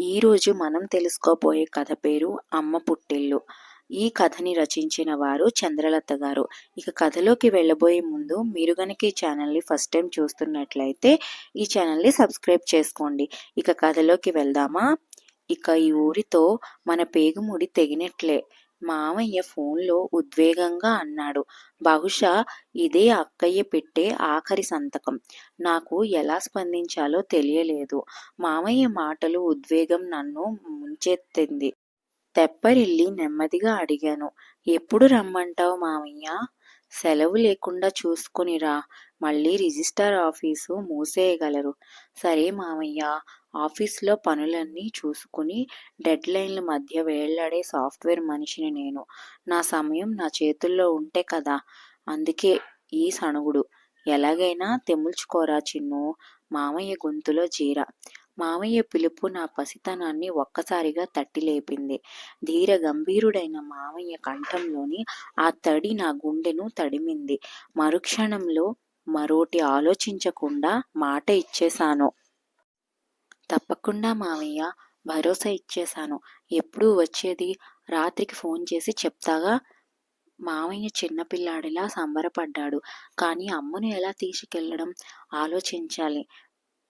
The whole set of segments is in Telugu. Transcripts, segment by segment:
ఈరోజు మనం తెలుసుకోబోయే కథ పేరు అమ్మ పుట్టిల్లు. ఈ కథని రచించిన వారు చంద్రలత గారు. ఇక కథలోకి వెళ్ళబోయే ముందు మీరు కనుక ఈ ఛానల్ని ఫస్ట్ టైం చూస్తున్నట్లయితే ఈ ఛానల్ని సబ్స్క్రైబ్ చేసుకోండి. ఇక కథలోకి వెళ్దామా? ఇక ఈ ఊరితో మన పేగుముడి తెగినట్లే. మామయ్య ఫోన్లో ఉద్వేగంగా అన్నాడు. బహుశా ఇదే అక్కయ్య పెట్టే ఆఖరి సంతకం. నాకు ఎలా స్పందించాలో తెలియలేదు. మామయ్య మాటలు ఉద్వేగం నన్ను ముంచెత్తింది. తెప్పరిల్లి నెమ్మదిగా అడిగాను. ఎప్పుడు రమ్మంటావు మామయ్య సెలవు లేకుండా చూసుకునిరా. మళ్ళీ రిజిస్టార్ ఆఫీసు మూసేయగలరు. సరే మామయ్య ఆఫీస్లో పనులన్నీ చూసుకుని డెడ్ లైన్ల మధ్య వేళ్ళాడే సాఫ్ట్వేర్ మనిషిని నేను. నా సమయం నా చేతుల్లో ఉంటే కదా! అందుకే ఈ సణుగుడు. ఎలాగైనా తెముల్చుకోరా చిన్ను! మామయ్య గొంతులో జీర. మామయ్య పిలుపు నా పసితనాన్ని ఒక్కసారిగా తట్టి లేపింది. ధీర గంభీరుడైన మామయ్య కంఠంలోని ఆ తడి నా గుండెను తడిమింది. మరుక్షణంలో మరోటి ఆలోచించకుండా మాట ఇచ్చేశాను. తప్పకుండా మామయ్య భరోసా ఇచ్చేశాను. ఎప్పుడు వచ్చేది? రాత్రికి ఫోన్ చేసి చెప్తాగా? మామయ్య చిన్నపిల్లాడిలా సంబరపడ్డాడు. కానీ అమ్మను ఎలా తీసుకెళ్ళడం? ఆలోచించాలి.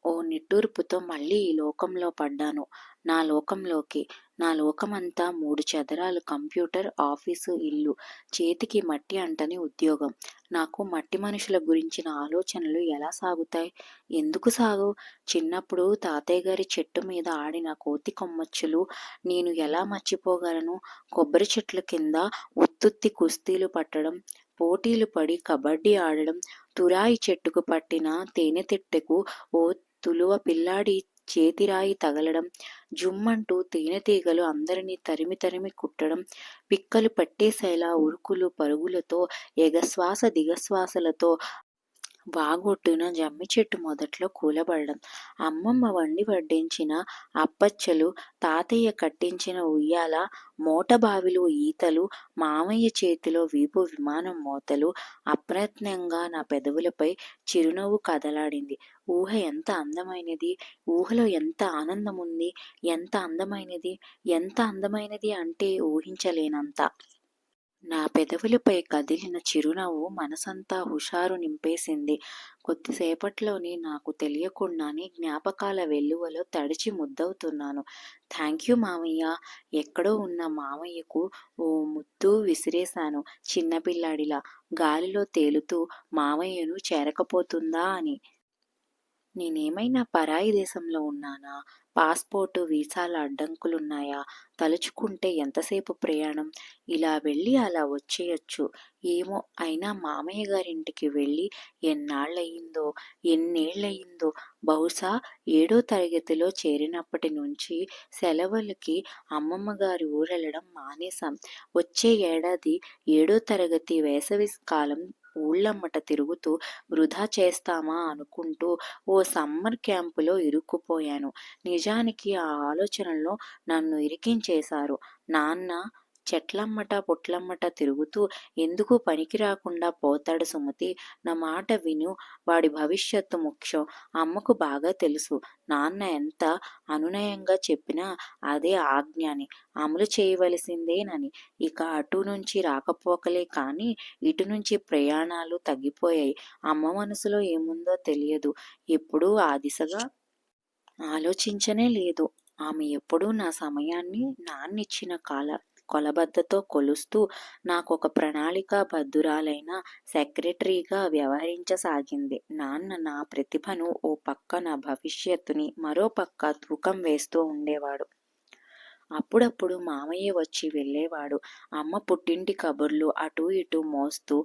ఓ నిట్టూర్పుతో మళ్ళీ ఈ లోకంలో పడ్డాను. నా లోకంలోకి నా లోకమంతా మూడు చదరాలు కంప్యూటర్ ఆఫీసు ఇల్లు చేతికి మట్టి అంటని ఉద్యోగం. నాకు మట్టి మనుషుల గురించిన ఆలోచనలు ఎలా సాగుతాయి? ఎందుకు సాగు? చిన్నప్పుడు తాతయ్య గారి చెట్టు మీద ఆడిన కోతి కొమ్మచ్చులు నేను ఎలా మర్చిపోగలను? కొబ్బరి చెట్ల కింద ఉత్తుత్తి కుస్తీలు పట్టడం పోటీలు పడి కబడ్డీ ఆడడం తురాయి చెట్టుకు పట్టిన తేనెతిట్టెకు ఓ తులువ పిల్లాడి చేతిరాయి తగలడం జుమ్మంటూ తేనెటీగలు అందరినీ తరిమి తరిమి కుట్టడం పిక్కలు పట్టేసేలా ఉరుకులు పరుగులతో ఎగశ్వాస దిగశ్వాసలతో వాగొట్టున జమ్మి చెట్టు మొదట్లో కూలబడడం. అమ్మమ్మ వండి వడ్డించిన అప్పచ్చలు తాతయ్య కట్టించిన ఉయ్యాల మోటబావిలు ఈతలు మామయ్య చేతిలో వీపు విమానం మోతలు అప్రయత్నంగా నా పెదవులపై చిరునవ్వు కదలాడింది. ఊహ ఎంత అందమైనది? ఊహలో ఎంత ఆనందం ఉంది ఎంత అందమైనది? ఎంత అందమైనది అంటే ఊహించలేనంత. నా పెదవులపై కదిలిన చిరునవ్వు మనసంతా హుషారు నింపేసింది. కొద్దిసేపట్లోనే నాకు తెలియకుండానే జ్ఞాపకాల వెల్లువలో తడిచి ముద్దవుతున్నాను. థ్యాంక్ యూ మామయ్య. ఎక్కడో ఉన్న మామయ్యకు ఓ ముద్దు విసిరేశాను చిన్నపిల్లాడిలా. గాలిలో తేలుతూ మామయ్యను చేరకపోతుందా? అని. నేనేమైనా పరాయి దేశంలో ఉన్నానా? పాస్పోర్టు వీసాల అడ్డంకులున్నాయా? తలుచుకుంటే ఎంతసేపు ప్రయాణం? ఇలా వెళ్ళి అలా వచ్చేయచ్చు. ఏమో అయినా మామయ్య గారింటికి వెళ్ళి ఎన్నాళ్ళయిందో ఎన్నేళ్ళయిందో బహుశా ఏడో తరగతిలో చేరినప్పటి నుంచి సెలవులకి అమ్మమ్మ గారి ఊరెళ్ళడం మానేశాం. వచ్చే ఏడాది ఏడో తరగతి వేసవి కాలం ఊళ్ళమ్మట తిరుగుతూ వృధా చేస్తామా అనుకుంటూ ఓ సమ్మర్ క్యాంపులో ఇరుక్కుపోయాను. నిజానికి ఆ ఆలోచనలో నన్ను ఇరికించేశారు. నాన్న చెట్లమ్మట పుట్లమ్మట తిరుగుతూ ఎందుకు పనికి రాకుండా పోతాడు సుమతి? నా మాట విను వాడి భవిష్యత్తు ముఖ్యం. అమ్మకు బాగా తెలుసు. నాన్న ఎంత అనునయంగా చెప్పినా అదే ఆజ్ఞాని. అమలు చేయవలసిందేనని. ఇక అటు నుంచి రాకపోకలే కానీ ఇటు నుంచి ప్రయాణాలు తగ్గిపోయాయి. అమ్మ మనసులో ఏముందో తెలియదు. ఎప్పుడూ ఆ దిశగా ఆలోచించనే లేదు. ఆమె ఎప్పుడూ నా సమయాన్ని నాన్నిచ్చిన కాల కొలబద్దతో కొలుస్తూ నాకు ఒక ప్రణాళికాబద్ధురాలైన సెక్రటరీగా వ్యవహరించసాగింది. నాన్న నా ప్రతిభను ఓ పక్క నా భవిష్యత్తుని మరో పక్క తూకం వేస్తూ ఉండేవాడు. అప్పుడప్పుడు మామయ్య వచ్చి వెళ్ళేవాడు. అమ్మ పుట్టింటి కబుర్లు అటూ ఇటూ మోస్తూ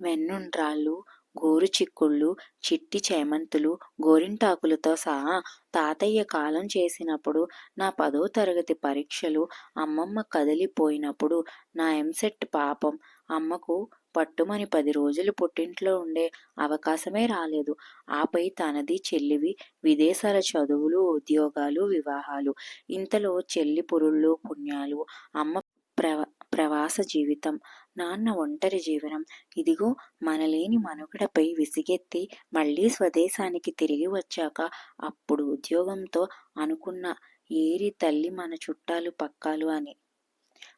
వెన్నుండ్రాళ్ళు గోరు చిక్కుళ్ళు చిట్టి చేమంతులు గోరింటాకులతో సహా తాతయ్య కాలం చేసినప్పుడు నా పదో తరగతి పరీక్షలు అమ్మమ్మ కదిలిపోయినప్పుడు నా ఎంసెట్ పాపం. అమ్మకు పట్టుమని పది రోజులు పుట్టింట్లో ఉండే అవకాశమే రాలేదు. ఆపై తనది చెల్లివి విదేశాల చదువులు ఉద్యోగాలు వివాహాలు. ఇంతలో చెల్లి పురుళ్ళు పుణ్యాలు అమ్మ ప్రవ ప్రవాస జీవితం. నాన్న ఒంటరి జీవనం. ఇదిగో మనలేని మనుగడపై విసిగెత్తి మళ్ళీ స్వదేశానికి తిరిగి వచ్చాక అప్పుడు ఉద్యోగంతో అనుకున్న ఏరి తల్లి మన చుట్టాలు పక్కాలు అని.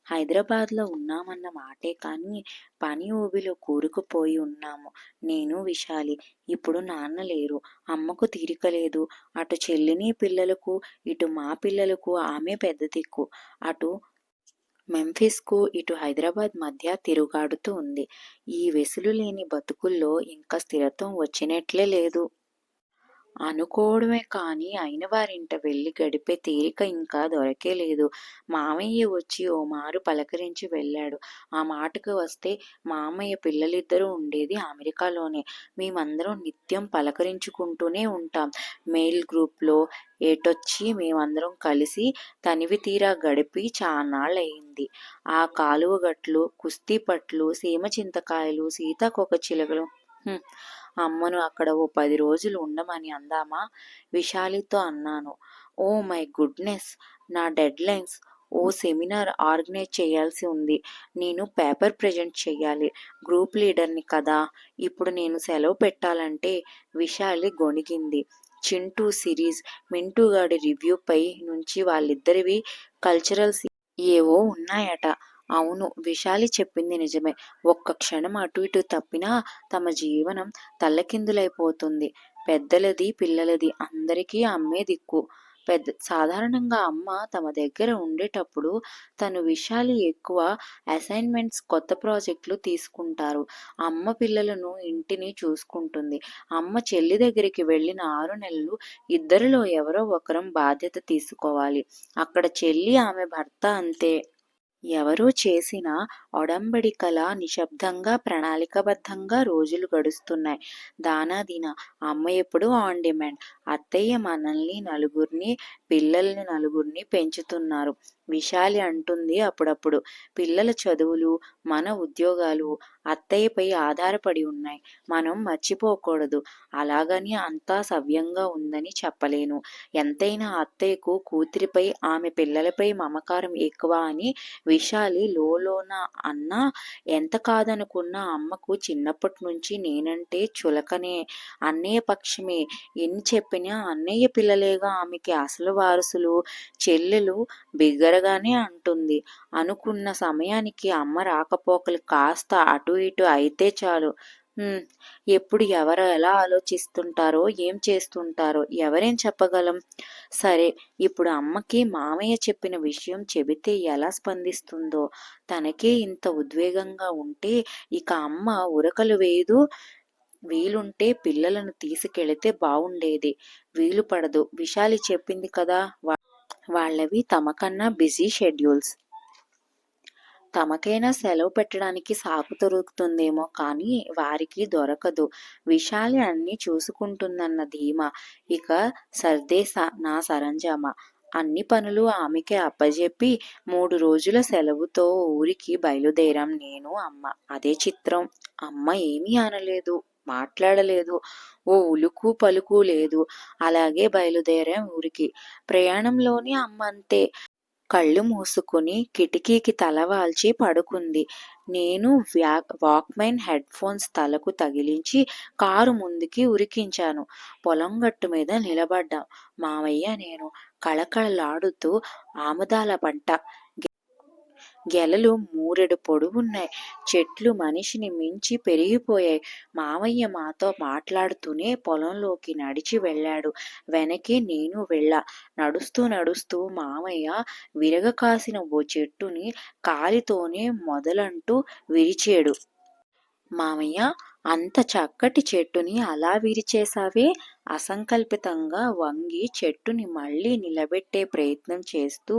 హైదరాబాద్లో ఉన్నామన్న మాటే కానీ పని ఊబిలో కూరుకుపోయి ఉన్నాము. నేను విశాలి. ఇప్పుడు నాన్న లేరు. అమ్మకు తీరిక లేదు. అటు చెల్లిని పిల్లలకు ఇటు మా పిల్లలకు ఆమె పెద్ద దిక్కు. అటు మెంఫిస్కు ఇటు హైదరాబాద్ మధ్య తిరుగాడుతూ ఉంది. ఈ వెసులు లేని బతుకుల్లో ఇంకా స్థిరత్వం వచ్చినట్లే లేదు. అనుకోవడమే కానీ అయిన వారింట వెళ్ళి గడిపే తీరిక ఇంకా దొరకే లేదు మామయ్య వచ్చి ఓ మారు పలకరించి వెళ్ళాడు. ఆ మాటకు వస్తే మామయ్య పిల్లలిద్దరూ ఉండేది అమెరికాలోనే. మేమందరం నిత్యం పలకరించుకుంటూనే ఉంటాం. మెయిల్ గ్రూప్లో ఏటొచ్చి మేమందరం కలిసి తనివి తీరా గడిపి చాన్నాళ్ళయింది. ఆ కాలువ గట్లు కుస్తీ పట్లు సీమ చింతకాయలు సీతాకొక చిలకలు అమ్మను అక్కడ ఓ పది రోజులు ఉండమని అందామా? విశాలితో అన్నాను. Oh my goodness! నా డెడ్ లైన్స్ ఓ సెమినార్ ఆర్గనైజ్ చేయాల్సి ఉంది. నేను పేపర్ ప్రజెంట్ చేయాలి గ్రూప్ లీడర్ని కదా! ఇప్పుడు నేను సెలవు పెట్టాలంటే విశాలి గొణిగింది. చింటూ సిరీస్ మింటూ గాడి రివ్యూపై నుంచి వాళ్ళిద్దరివి కల్చరల్స్ ఏవో ఉన్నాయట. అవును విశాలి చెప్పింది నిజమే. ఒక్క క్షణం అటు ఇటు తప్పినా తమ జీవనం తల్లకిందులైపోతుంది. పెద్దలది పిల్లలది అందరికీ అమ్మే దిక్కు. పెద్ద సాధారణంగా అమ్మ తమ దగ్గర ఉండేటప్పుడు తను విషయాలు ఎక్కువ అసైన్మెంట్స్ కొత్త ప్రాజెక్టులు తీసుకుంటారు. అమ్మ పిల్లలను ఇంటిని చూసుకుంటుంది. అమ్మ చెల్లి దగ్గరికి వెళ్ళిన ఆరు నెలలు ఇద్దరిలో ఎవరో ఒకరం బాధ్యత తీసుకోవాలి. అక్కడ చెల్లి ఆమె భర్త అంతే. ఎవరో చేసిన ఒడంబడికల నిశ్శబ్దంగా ప్రణాళికబద్ధంగా రోజులు గడుస్తున్నాయి. దానాదిన అమ్మ ఎప్పుడు ఆన్ డిమాండ్. అత్తయ్య మనల్ని నలుగురిని పిల్లల్ని నలుగురిని పెంచుతున్నారు. విశాలి అంటుంది అప్పుడప్పుడు. పిల్లల చదువులు మన ఉద్యోగాలు అత్తయ్యపై ఆధారపడి ఉన్నాయి. మనం మర్చిపోకూడదు. అలాగని అంతా సవ్యంగా ఉందని చెప్పలేను. ఎంతైనా అత్తయ్యకు కూతురిపై ఆమె పిల్లలపై మమకారం ఎక్కువ అని విశాలి లోలోన అన్నా ఎంత కాదనుకున్న అమ్మకు చిన్నప్పటి నుంచి నేనంటే చులకనే. అన్నయ్య పక్షమే. ఎన్ని చెప్పినా అన్నయ్య పిల్లలేగా. ఆమెకి అసలు వారసులు చెల్లెలు బిగ్గరగానే అంటుంది. అనుకున్న సమయానికి అమ్మ రాకపోకలు కాస్త అటు ఇటు అయితే చాలు. ఎప్పుడు ఎవరు ఎలా ఆలోచిస్తుంటారో ఏం చేస్తుంటారో ఎవరేం చెప్పగలం? సరే ఇప్పుడు అమ్మకి మామయ్య చెప్పిన విషయం చెబితే ఎలా స్పందిస్తుందో? తనకే ఇంత ఉద్వేగంగా ఉంటే ఇక అమ్మ ఉరకలు వేయదు వీలుంటే పిల్లలను తీసుకెళితే బాగుండేది వీలు పడదు. విశాలి చెప్పింది కదా వాళ్ళవి తమకన్నా బిజీ షెడ్యూల్స్. తమకైనా సెలవు పెట్టడానికి సాకు దొరుకుతుందేమో కానీ వారికి దొరకదు. విశాలి అన్నీ చూసుకుంటుందన్న ధీమా. ఇక సర్దే స- నా సరంజామా. అన్ని పనులు ఆమెకే అప్పజెప్పి మూడు రోజుల సెలవుతో ఊరికి బయలుదేరాం నేను అమ్మ. అదే చిత్రం. అమ్మ ఏమీ అనలేదు. మాట్లాడలేదు. ఓ ఉలుకు పలుకు లేదు. అలాగే బయలుదేరాం ఊరికి. ప్రయాణంలోని అమ్మంతే కళ్ళు మూసుకుని కిటికీకి తల వాల్చి పడుకుంది. నేను వ్యా వాక్మెన్ హెడ్ ఫోన్స్ తలకు తగిలించి కారు ముందుకి ఉరికించాను. పొలం గట్టు మీద నిలబడ్డాం. మావయ్య నేను కళకళలాడుతూ ఆముదాల పంట గెలలు మూరెడు పొడువున్నాయి. చెట్లు మనిషిని మించి పెరిగిపోయాయి. మావయ్య మాతో మాట్లాడుతూనే పొలంలోకి నడిచి వెళ్ళాడు. వెనకే నేను వెళ్ళా. నడుస్తూ నడుస్తూ మామయ్య విరగ కాసిన ఓ చెట్టుని కాలితోనే మొదలంటూ విరిచేడు. మామయ్య అంత చక్కటి చెట్టుని అలా విరిచేశావే? అసంకల్పితంగా వంగి చెట్టుని మళ్ళీ నిలబెట్టే ప్రయత్నం చేస్తూ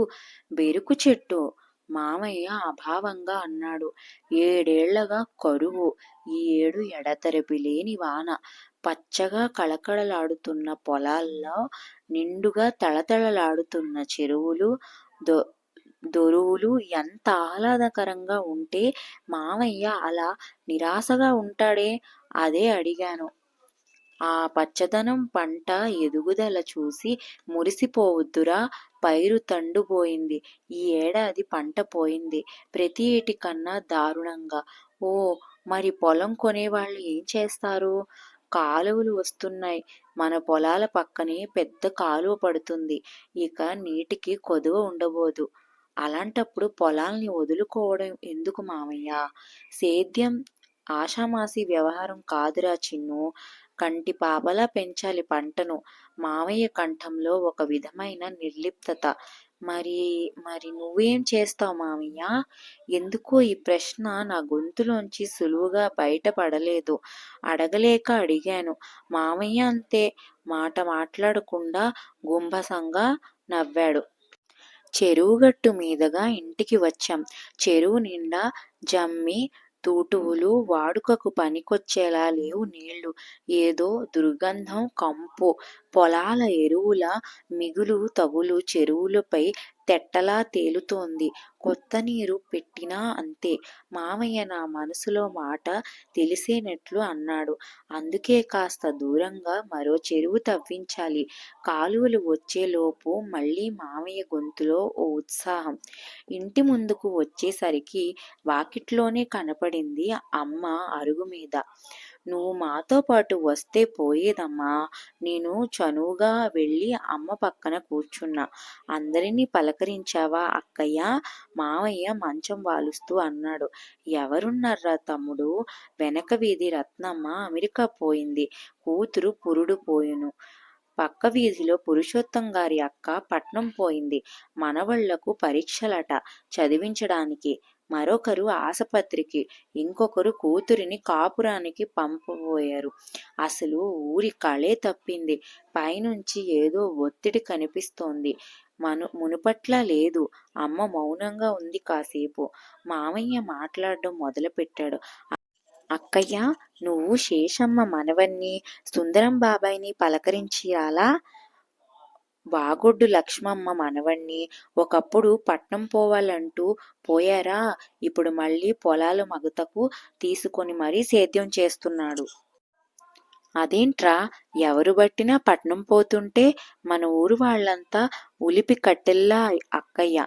బెరుకు చెట్టు మామయ్య అభావంగా అన్నాడు. ఏడేళ్ళగా కరువు ఈ ఏడు ఎడతెరపి లేని వాన. పచ్చగా కళకళలాడుతున్న పొలాల్లో నిండుగా తళతళలాడుతున్న చెరువులు దొ దొరువులు ఎంత ఆహ్లాదకరంగా ఉంటే మామయ్య అలా నిరాశగా ఉంటాడే? అదే అడిగాను. ఆ పచ్చదనం పంట ఎదుగుదల చూసి మురిసిపోవద్దురా పైరు తండుపోయింది ఈ ఏడాది పంట పోయింది. ప్రతి ఏటి కన్నా దారుణంగా. ఓ మరి పొలం కొనేవాళ్ళు ఏం చేస్తారు? కాలువలు వస్తున్నాయి. మన పొలాల పక్కనే పెద్ద కాలువ పడుతుంది. ఇక నీటికి కొదువ ఉండబోదు. అలాంటప్పుడు పొలాల్ని వదులుకోవడం ఎందుకు మామయ్య? సేద్యం ఆషామాసి వ్యవహారం కాదురా చిన్ను. కంటి పాపలా పెంచాలి పంటను. మావయ్య కంఠంలో ఒక విధమైన నిర్లిప్తత. మరి మరి నువ్వేం చేస్తావు మామయ్య ఎందుకో ఈ ప్రశ్న నా గొంతులోంచి సులువుగా బయటపడలేదు. అడగలేక అడిగాను. మామయ్య అంతే. మాట మాట్లాడకుండా గుంభసంగా నవ్వాడు. చెరువుగట్టు మీదుగా ఇంటికి వచ్చాం. చెరువు నిండా జమ్మి తూటువులు వాడుకకు పనికొచ్చేలా లేవు నీళ్ళు. ఏదో దుర్గంధం కంపు పొలాల ఎరువుల మిగులు తగులు చెరువులపై తెట్టలా తేలుతోంది. కొత్త నీరు పెట్టినా అంతే. మామయ్య నా మనసులో మాట తెలిసేనట్లు అన్నాడు. అందుకే కాస్త దూరంగా మరో చెరువు తవ్వించాలి. కాలువలు వచ్చేలోపు మళ్ళీ మామయ్య గొంతులో ఓ ఉత్సాహం. ఇంటి ముందుకు వచ్చేసరికి వాకిట్లోనే కనపడింది అమ్మ అరుగు మీద. నువ్వు మాతో పాటు వస్తే పోయేదమ్మా. నేను చనువుగా వెళ్ళి అమ్మ పక్కన కూర్చున్నా. అందరినీ పలకరించావా అక్కయ్య? మావయ్య మంచం వాలుస్తూ అన్నాడు. ఎవరున్నారా తమ్ముడు? వెనక వీధి రత్నమ్మ అమెరికా పోయింది. కూతురు పురుడు పోయును. పక్క వీధిలో పురుషోత్తం గారి అక్క పట్నం పోయింది. మనవళ్ళకు పరీక్షలట చదివించడానికి. మరొకరు ఆసుపత్రికి ఇంకొకరు కూతురిని కాపురానికి పంపబోయారు. అసలు ఊరి కళే తప్పింది. పైనుంచి ఏదో ఒత్తిడి కనిపిస్తోంది. మను మునుపట్లా లేదు. అమ్మ మౌనంగా ఉంది కాసేపు. మామయ్య మాట్లాడడం మొదలుపెట్టాడు. అక్కయ్య నువ్వు శేషమ్మ మనవన్ని సుందరం బాబాయిని పలకరించి రాలా వాగొడ్డు లక్ష్మమ్మ మనవణ్ణి ఒకప్పుడు పట్నం పోవాలంటూ పోయారా? ఇప్పుడు మళ్ళీ పొలాల మగతకు తీసుకొని మరీ సేద్యం చేస్తున్నాడు. అదేంట్రా? ఎవరు బట్టినా పట్నం పోతుంటే మన ఊరు వాళ్ళంతా ఉలిపి కట్టెల్లా అక్కయ్య.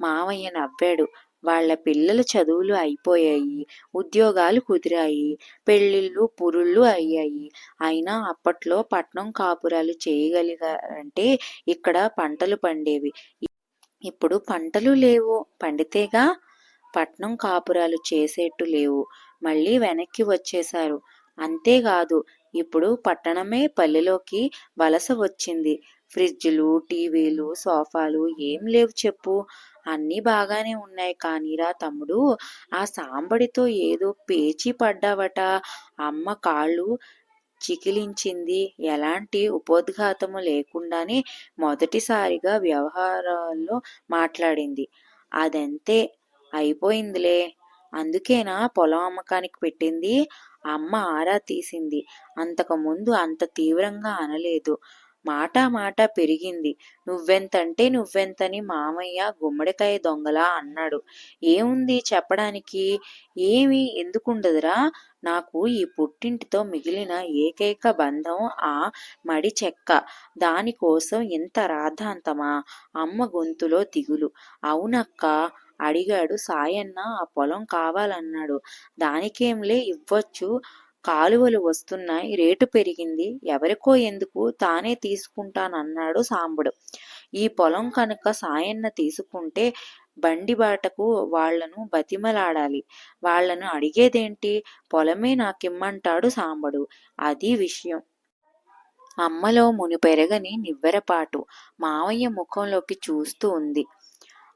మావయ్య నవ్వాడు. వాళ్ళ పిల్లల చదువులు అయిపోయాయి ఉద్యోగాలు కుదిరాయి పెళ్ళిళ్ళు పురుళ్ళు అయ్యాయి. అయినా అప్పట్లో పట్నం కాపురాలు చేయగలిగారంటే ఇక్కడ పంటలు పండేవి. ఇప్పుడు పంటలు లేవు. పండితేగా పట్నం కాపురాలు చేసేట్టు లేవు. మళ్ళీ వెనక్కి వచ్చేశారు. అంతేకాదు ఇప్పుడు పట్టణమే పల్లెలోకి వలస వచ్చింది. ఫ్రిడ్జ్లు టీవీలు సోఫాలు ఏం లేవు చెప్పు. అన్నీ బాగానే ఉన్నాయి కానీరా తమ్ముడు. ఆ సాంబడితో ఏదో పేచీ పడ్డావట. అమ్మ కాళ్ళు చికిలించింది. ఎలాంటి ఉపోద్ఘాతము లేకుండానే మొదటిసారిగా వ్యవహారాల్లో మాట్లాడింది. అదంతే అయిపోయిందిలే. అందుకేనా పొలం అమ్మకానికి పెట్టింది? అమ్మ ఆరా తీసింది. అంతకుముందు అంత తీవ్రంగా అనలేదు. మాట మాట పెరిగింది. నువ్వెంతంటే నువ్వెంతని మామయ్య గుమ్మడికాయ దొంగలా అన్నాడు. ఏముంది చెప్పడానికి? ఏమి ఎందుకుండదురా? నాకు ఈ పుట్టింటితో మిగిలిన ఏకైక బంధం ఆ మడి చెక్క. దానికోసం ఎంత రాధాంతమా అమ్మ గొంతులో దిగులు. అవునక్క అడిగాడు. సాయన్న ఆ పొలం కావాలన్నాడు. దానికేంలే ఇవ్వచ్చు. కాలువలు వస్తున్నాయి రేటు పెరిగింది. ఎవరికో ఎందుకు? తానే తీసుకుంటానన్నాడు సాంబుడు. ఈ పొలం కనుక సాయన్న తీసుకుంటే బండి బాటకు వాళ్ళను బతిమలాడాలి. వాళ్ళను అడిగేదేంటి? పొలమే నాకిమ్మంటాడు సాంబడు. అది విషయం. అమ్మలో మునిపెరగని నివ్వెరపాటు మావయ్య ముఖంలోకి చూస్తూ ఉంది.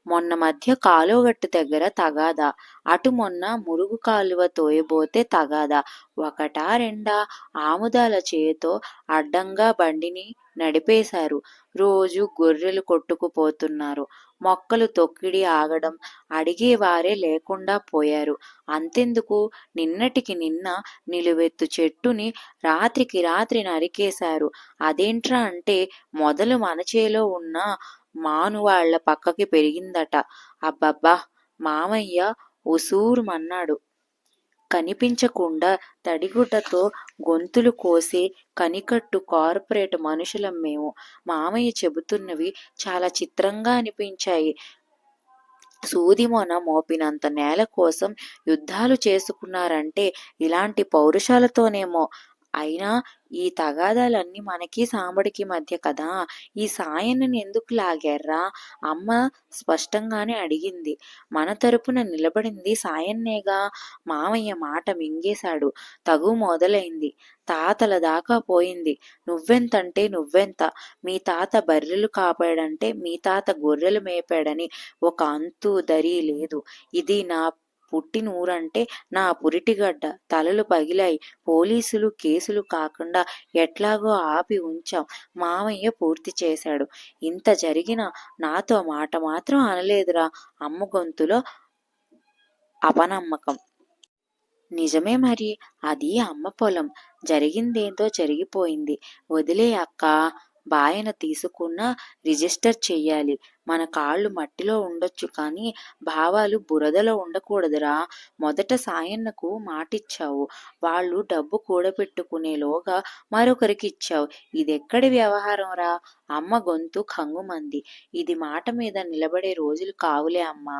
మొన్న మధ్య కాలువగట్టు దగ్గర తగాదా. అటు మొన్న మురుగు కాలువ తోయబోతే తగాదా. ఒకటా రెండా? ఆముదాల చేతో అడ్డంగా బండిని నడిపేశారు. రోజు గొర్రెలు కొట్టుకుపోతున్నారు. మొక్కలు తొక్కిడి ఆగడం అడిగేవారే లేకుండా పోయారు. అంతెందుకు? నిన్నటికి నిన్న నిలువెత్తు చెట్టుని రాత్రికి రాత్రి నరికేశారు. అదేంట్రా అంటే మొదలు మనచేలో ఉన్న మానువాళ్ళ పక్కకి పెరిగిందట. అబ్బబ్బా! మామయ్య ఉసూరుమన్నాడు. కనిపించకుండా తడిగుడ్డతో గొంతులు కోసే కనికట్టు కార్పొరేట్ మనుషులం మేము. మామయ్య చెబుతున్నవి చాలా చిత్రంగా అనిపించాయి. సూదిమొన మోపినంత నేల కోసం యుద్ధాలు చేసుకున్నారంటే ఇలాంటి పౌరుషాలతోనేమో అయినా ఈ తగాదాలన్నీ మనకి సాంబడికి మధ్య కదా. ఈ సాయన్నని ఎందుకు లాగారా అమ్మ స్పష్టంగానే అడిగింది. మన తరపున నిలబడింది సాయన్నేగా. మామయ్య మాట మింగేశాడు. తగు మొదలైంది. తాతల దాకా పోయింది. నువ్వెంతంటే నువ్వెంత. మీ తాత బర్రెలు కాపాడంటే మీ తాత గొర్రెలు మేపాడని ఒక అంతు దరి లేదు. ఇది నా పుట్టినూరంటే నా పురిటిగడ్డ. తలలు పగిలాయి. పోలీసులు కేసులు కాకుండా ఎట్లాగో ఆపి ఉంచాం. మామయ్య పూర్తి చేశాడు. ఇంత జరిగినా నాతో మాట మాత్రం అనలేదురా అమ్మ గొంతులో అపనమ్మకం. నిజమే మరి. అది అమ్మ పొలం. జరిగిందేంతో జరిగిపోయింది. వదిలే అక్క. బాయన తీసుకున్న రిజిస్టర్ చెయ్యాలి. మన కాళ్ళు మట్టిలో ఉండొచ్చు కానీ భావాలు బురదలో ఉండకూడదురా. మొదట సాయన్నకు మాటిచ్చావు. వాళ్ళు డబ్బు కూడబెట్టుకునేలోగా మరొకరికి ఇచ్చావు. ఇదెక్కడి వ్యవహారం రా అమ్మ గొంతు కంగుమంది ఇది మాట మీద నిలబడే రోజులు కావులే అమ్మా.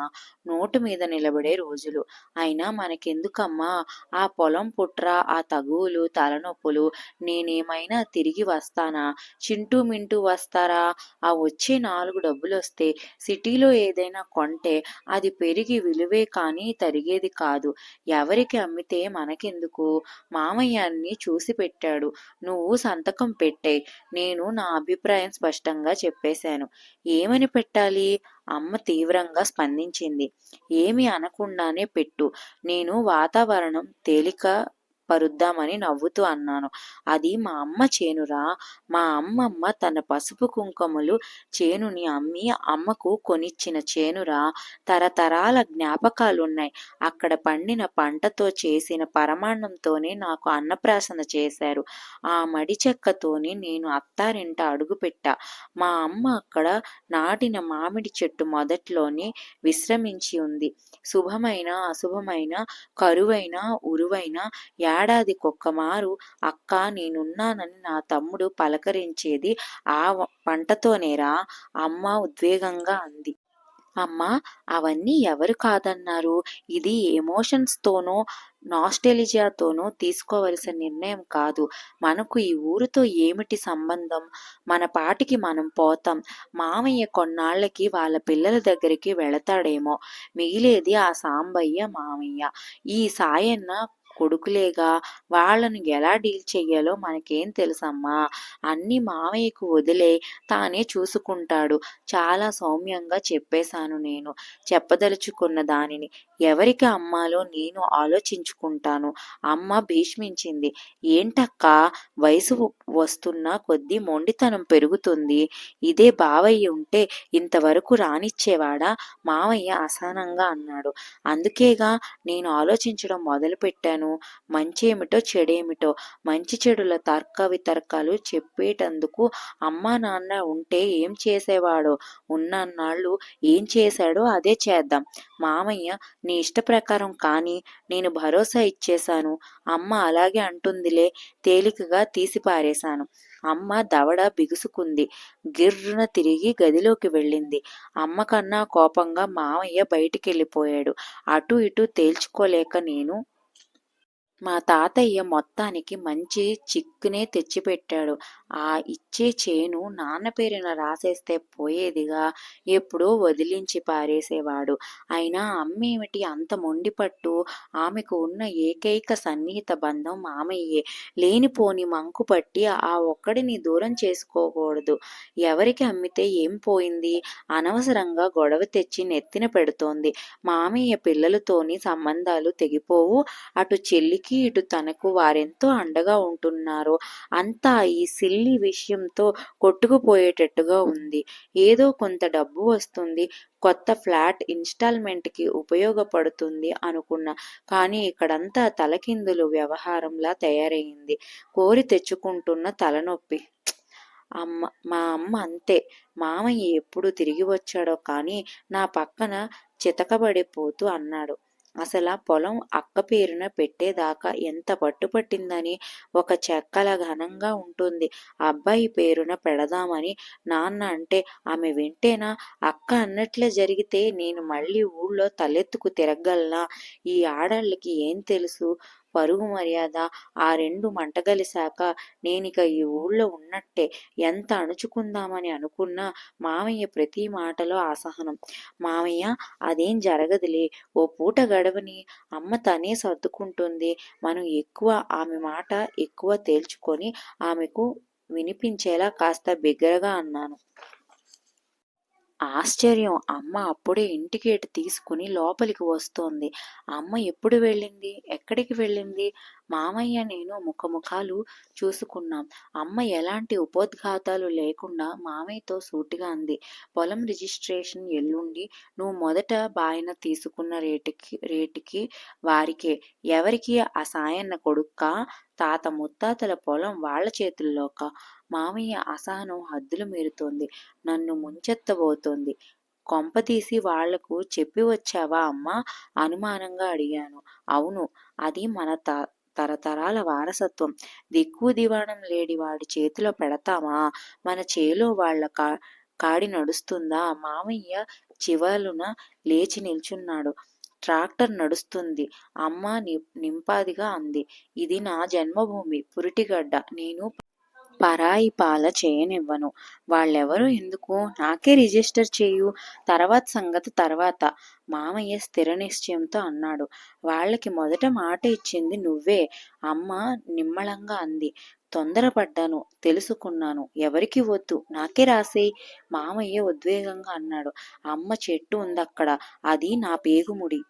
నోటు మీద నిలబడే రోజులు. అయినా మనకెందుకమ్మా? ఆ పొలం పుట్ర ఆ తగువులు తలనొప్పులు. నేనేమైనా తిరిగి వస్తానా? చింటూ మింటూ వస్తారా? ఆ వచ్చే నాలుగు డబ్బులు వస్తే సిటీలో ఏదైనా కొంటే అది పెరిగి విలువే కానీ తరిగేది కాదు. ఎవరికి అమ్మితే మనకెందుకు? మామయ్య అన్ని చూసి పెట్టాడు. నువ్వు సంతకం పెట్టే. నేను నా అభిప్రాయం స్పష్టంగా చెప్పేశాను. ఏమని పెట్టాలి? అమ్మ తీవ్రంగా స్పందించింది. ఏమి అనకుండానే పెట్టు. నేను వాతావరణం తేలిక పరుద్దామని నవ్వుతూ అన్నాను. అది మా అమ్మ చేనురా. మా అమ్మమ్మ తన పసుపు కుంకుమలు చేనుని అమ్మి అమ్మకు కొనిచ్చిన చేనురా. తరతరాల జ్ఞాపకాలున్నాయి. అక్కడ పండిన పంటతో చేసిన పరమాన్నంతోనే నాకు అన్నప్రాసన చేశారు. ఆ మడి చెక్కతోనే నేను అత్తారింట అడుగుపెట్టా. మా అమ్మ అక్కడ నాటిన మామిడి చెట్టు మొదట్లోనే విశ్రమించి ఉంది. శుభమైన అశుభమైన కరువైన ఉరువైన ఏడాదికొక్కమారు అక్క నేనున్నానని నా తమ్ముడు పలకరించేది ఆ పంటతోనేరా అమ్మ ఉద్వేగంగా అంది. అమ్మా అవన్నీ ఎవరు కాదన్నారు? ఇది ఎమోషన్స్తోనో నాస్టెలిజియాతోనో తీసుకోవలసిన నిర్ణయం కాదు. మనకు ఈ ఊరితో ఏమిటి సంబంధం? మన పాటికి మనం పోతాం. మామయ్య కొన్నాళ్ళకి వాళ్ళ పిల్లల దగ్గరికి వెళతాడేమో. మిగిలేది ఆ సాంబయ్య మామయ్య. ఈ సాయన్న కొడుకులేగా వాళ్ళను ఎలా డీల్ చెయ్యాలో మనకేం తెలుసమ్మా. అన్ని మామయ్యకు వదిలే తానే చూసుకుంటాడు. చాలా సౌమ్యంగా చెప్పేశాను నేను. చెప్పదలుచుకున్న దానిని ఎవరికి అమ్మాలో నేను ఆలోచించుకుంటాను. అమ్మ భీష్మించింది. ఏంటక్క వయసు వస్తున్న కొద్దీ మొండితనం పెరుగుతుంది. ఇదే బావయ్య ఉంటే ఇంతవరకు రానిచ్చేవాడా? మావయ్య అసహనంగా అన్నాడు. అందుకేగా నేను ఆలోచించడం మొదలుపెట్టాను. మంచేమిటో చెడేమిటో? మంచి చెడుల తర్క వితర్కాలు చెప్పేటందుకు అమ్మా నాన్న ఉంటే ఏం చేసేవాడో? ఉన్నన్నాళ్ళు ఏం చేశాడో అదే చేద్దాం. మామయ్య నీ ఇష్ట ప్రకారం కానీ నేను భరోసా ఇచ్చేశాను. అమ్మ అలాగే అంటుందిలే తేలికగా తీసిపారేశాను. అమ్మ దవడ బిగుసుకుంది. గిర్రున తిరిగి గదిలోకి వెళ్ళింది. అమ్మ కన్నా కోపంగా మామయ్య బయటికెళ్ళిపోయాడు. అటు ఇటు తేల్చుకోలేక నేను మా తాతయ్య మొత్తానికి మంచి చిక్కునే తెచ్చిపెట్టాడు. ఆ ఇచ్చే చేను నాన్న పేరున రాసేస్తే పోయేదిగా ఎప్పుడో వదిలించి పారేసేవాడు. అయినా అమ్మేమిటి అంత మొండిపట్టు? ఆమెకు ఉన్న ఏకైక సన్నిహిత బంధం మామయ్యే. లేనిపోని మంకు పట్టి ఆ ఒక్కడిని దూరం చేసుకోకూడదు. ఎవరికి అమ్మితే ఏం పోయింది? అనవసరంగా గొడవ తెచ్చి నెత్తిన పెడుతోంది. మామయ్య పిల్లలతోని సంబంధాలు తెగిపోవు. అటు చెల్లికి ఇటు తనకు వారెంతో అండగా ఉంటున్నారో అంతా ఈ సిల్లి విషయంతో కొట్టుకుపోయేటట్టుగా ఉంది. ఏదో కొంత డబ్బు వస్తుంది కొత్త ఫ్లాట్ ఇన్స్టాల్మెంట్కి ఉపయోగపడుతుంది అనుకున్నా. కానీ ఇక్కడంతా తలకిందులు వ్యవహారంలా తయారైంది. కోరి తెచ్చుకుంటున్న తలనొప్పి. అమ్మ మా అమ్మ అంతే. మామయ్య ఎప్పుడు తిరిగి వచ్చాడో కానీ నా పక్కన చితకబడిపోతూ అన్నాడు. అసలు పొలం అక్క పేరున పెట్టేదాకా ఎంత పట్టుపట్టిందని ఒక చెక్కల ఘనంగా ఉంటుంది. అబ్బాయి పేరున పెడదామని నాన్న అంటే ఆమె వింటేనా? అక్క అన్నట్లే జరిగితే నేను మళ్ళీ ఊళ్ళో తలెత్తుకు తిరగలనా? ఈ ఆడళ్ళకి ఏం తెలుసు? పరుగు మర్యాద ఆ రెండు మంటగలిశాక నేనిక ఈ ఊళ్ళో ఉన్నట్టే ఎంత అణుచుకుందామని అనుకున్నా మామయ్య ప్రతి మాటలో అసహనం. మామయ్య అదేం జరగదులే ఓ పూట గడవని అమ్మ తనే సర్దుకుంటుంది. మనం ఎక్కువ ఆమె మాట ఎక్కువ తేల్చుకొని ఆమెకు వినిపించేలా కాస్త బిగ్గరగా అన్నాను. ఆశ్చర్యం. అమ్మ అప్పుడే ఇంటికేటు తీసుకుని లోపలికి వస్తోంది. అమ్మ ఎప్పుడు వెళ్ళింది? ఎక్కడికి వెళ్ళింది? మామయ్య నేను ముఖముఖాలు చూసుకున్నాం. అమ్మ ఎలాంటి ఉపోద్ఘాతాలు లేకుండా మామయ్యతో సూటిగా అంది. పొలం రిజిస్ట్రేషన్ ఎల్లుండి నువ్వు మొదట బాయన తీసుకున్న రేటుకి రేటుకి వారికే. ఎవరికి? ఆ సాయన్న కొడుక్క? తాత ముత్తాతల పొలం వాళ్ళ చేతుల్లోక? మామయ్య అసహనం హద్దులు మీరుతోంది. నన్ను ముంచెత్తబోతోంది. కొంపతీసి వాళ్ళకు చెప్పి వచ్చావా అమ్మా? అనుమానంగా అడిగాను. అవును అది మన తా తరతరాల వారసత్వం. దిక్కు దివాణం లేడి వాడి చేతిలో పెడతామా? మన చేలో వాళ్ళ కా కాడి నడుస్తుందా? మామయ్య చివలున లేచి నిల్చున్నాడు. ట్రాక్టర్ నడుస్తుంది. అమ్మ నింపాదిగా అంది. ఇది నా జన్మభూమి. పురిటిగడ్డ. నేను పరాయి పాల చేయనివ్వను. వాళ్ళెవరు ఎందుకు? నాకే రిజిస్టర్ చేయు. తర్వాత సంగతి తర్వాత. మామయ్య స్థిర నిశ్చయంతో అన్నాడు. వాళ్ళకి మొదట మాట ఇచ్చింది నువ్వే. అమ్మ నిమ్మళంగా అంది. తొందరపడ్డాను. తెలుసుకున్నాను. ఎవరికి వద్దు. నాకే రాసేయి. మామయ్య ఉద్వేగంగా అన్నాడు. అమ్మ చెట్టు ఉందక్కడ. అది నా పేగుముడి.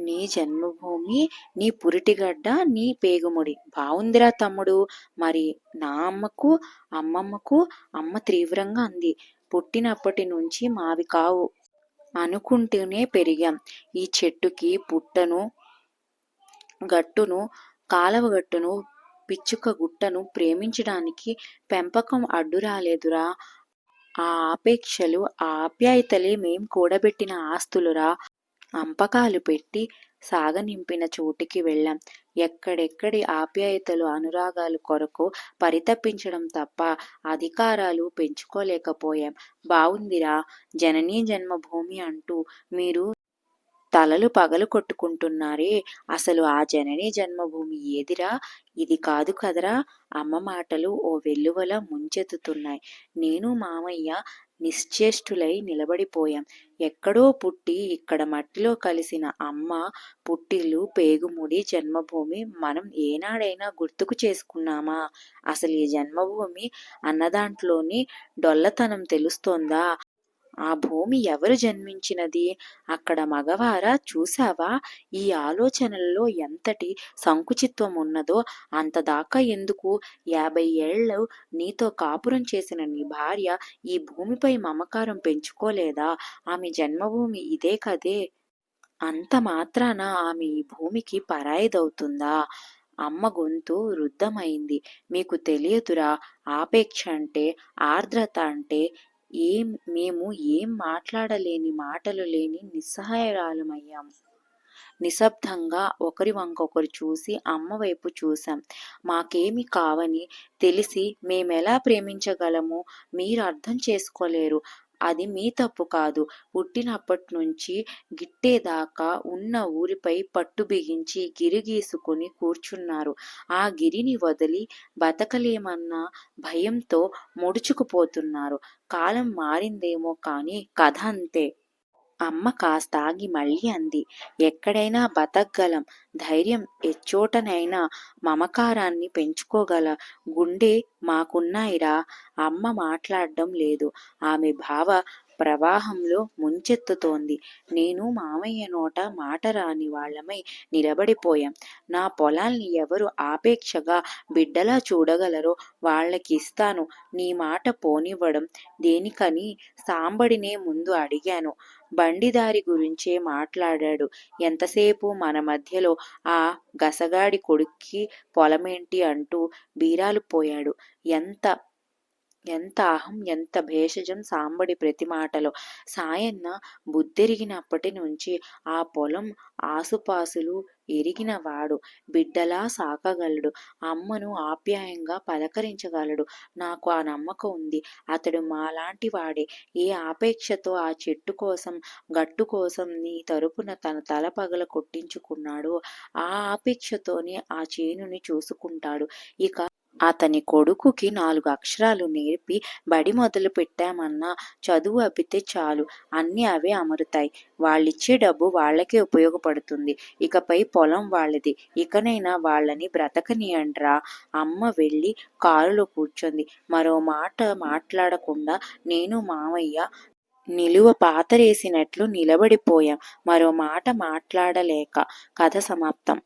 నీ జన్మభూమి నీ పురిటిగడ్డ నీ పేగుముడి. బావుందిరా తమ్ముడు. మరి నా అమ్మకు అమ్మమ్మకు అమ్మ తీవ్రంగా అంది. పుట్టినప్పటి నుంచి మావి కావు. అనుకుంటూనే పెరిగాం. ఈ చెట్టుకి పుట్టను గట్టును కాలవగట్టును పిచ్చుక గుట్టను ప్రేమించడానికి పెంపకం అడ్డు రాలేదురా ఆ ఆపేక్షలు ఆ ఆప్యాయతలే మేం కూడబెట్టిన ఆస్తులురా. అంపకాలు పెట్టి సాగనింపిన చోటికి వెళ్ళాం. ఎక్కడెక్కడి ఆప్యాయతలు అనురాగాలు కొరకు పరితపించడం తప్ప అధికారాలు పెంచుకోలేకపోయాం. బావుందిరా జననీ జన్మభూమి అంటూ మీరు తలలు పగలు కొట్టుకుంటున్నారే. అసలు ఆ జననీ జన్మభూమి ఏదిరా? ఇది కాదు కదరా? అమ్మ మాటలు ఓ వెల్లువల ముంచెత్తుతున్నాయి. నేను మామయ్య నిశ్చేష్టులై నిలబడిపోయాం. ఎక్కడో పుట్టి ఇక్కడ మట్టిలో కలిసిన అమ్మ పుట్టిల్లు పేగుముడి జన్మభూమి మనం ఏనాడైనా గుర్తుకు చేసుకున్నామా? అసలు ఈ జన్మభూమి అన్నదాంట్లోని డొల్లతనం తెలుస్తోందా? ఆ భూమి ఎవరు జన్మించినది? అక్కడ మగవారా? చూశావా? ఈ ఆలోచనల్లో ఎంతటి సంకుచిత్వం ఉన్నదో అంతదాకా ఎందుకు? యాభై ఏళ్ళు నీతో కాపురం చేసిన నీ భార్య ఈ భూమిపై మమకారం పెంచుకోలేదా? ఆమె జన్మభూమి ఇదే కదే. అంత మాత్రాన ఆమె ఈ భూమికి పరాయిదవుతుందా? అమ్మ గొంతు రుద్ధమైంది. మీకు తెలియదురా ఆపేక్ష అంటే ఆర్ద్రత అంటే ఏం మేము ఏం మాట్లాడలేని మాటలు లేని నిస్సహాయరాలమయ్యాం. నిశ్శబ్దంగా ఒకరి వంకొకరు చూసి అమ్మ వైపు చూశాం. మాకేమి కావని తెలిసి మేమెలా ప్రేమించగలము మీరు అర్థం చేసుకోలేరు. అది మీ తప్పు కాదు. పుట్టినప్పటి నుంచి గిట్టేదాకా ఉన్న ఊరిపై పట్టు బిగించి గిరి గీసుకుని కూర్చున్నారు. ఆ గిరిని వదిలి బతకలేమన్న భయంతో ముడుచుకుపోతున్నారు. కాలం మారిందేమో కానీ కథ అంతే. అమ్మ కాస్త ఆగి మళ్ళీ అంది. ఎక్కడైనా బతకగలం. ధైర్యం ఎచ్చోటనైనా మమకారాన్ని పెంచుకోగల గుండె మాకున్నాయిరా. అమ్మ మాట్లాడడం లేదు. ఆమె భావ ప్రవాహంలో ముంచెత్తుతోంది. నేను మామయ్య నోట మాట రాని వాళ్ళమై నిలబడిపోయాం. నా పొలాల్ని ఎవరు ఆపేక్షగా బిడ్డలా చూడగలరో వాళ్ళకి ఇస్తాను నీ మాట పోనివ్వడం దేనికని సాంబడినే ముందు అడిగాను. బండిదారి గురించే మాట్లాడాడు. ఎంతసేపు మన మధ్యలో ఆ గసగాడి కొడుక్కి పొలమేంటి అంటూ బీరాలు పోయాడు. ఎంత ఎంత అహం ఎంత భేషజం సాంబడి ప్రతి మాటలో. సాయన్న బుద్ధెరిగినప్పటి నుంచి ఆ పొలం ఆసుపాసులు ఎరిగినవాడు బిడ్డలా సాకగలడు అమ్మను ఆప్యాయంగా పలకరించగలడు. నాకు ఆ నమ్మకం ఉంది. అతడు మాలాంటి వాడే. ఏ ఆపేక్షతో ఆ చెట్టు కోసం గట్టు కోసం నీ తరపున తన తల పగల కొట్టించుకున్నాడో ఆ ఆపేక్షతోనే ఆ చేనుని చూసుకుంటాడు. ఇక అతని కొడుకుకి నాలుగు అక్షరాలు నేర్పి బడి మొదలు పెట్టామన్నా చదువు అబ్బితే చాలు. అన్నీ అవే అమరుతాయి. వాళ్ళిచ్చే డబ్బు వాళ్ళకే ఉపయోగపడుతుంది. ఇకపై పొలం వాళ్ళది. ఇకనైనా వాళ్ళని బ్రతకనియండ్రా. అమ్మ వెళ్ళి కారులో కూర్చుంది. మరో మాట మాట్లాడకుండా నేను మామయ్య నిలువ పాతరేసినట్లు నిలబడిపోయాం. మరో మాట మాట్లాడలేక కథ సమాప్తం.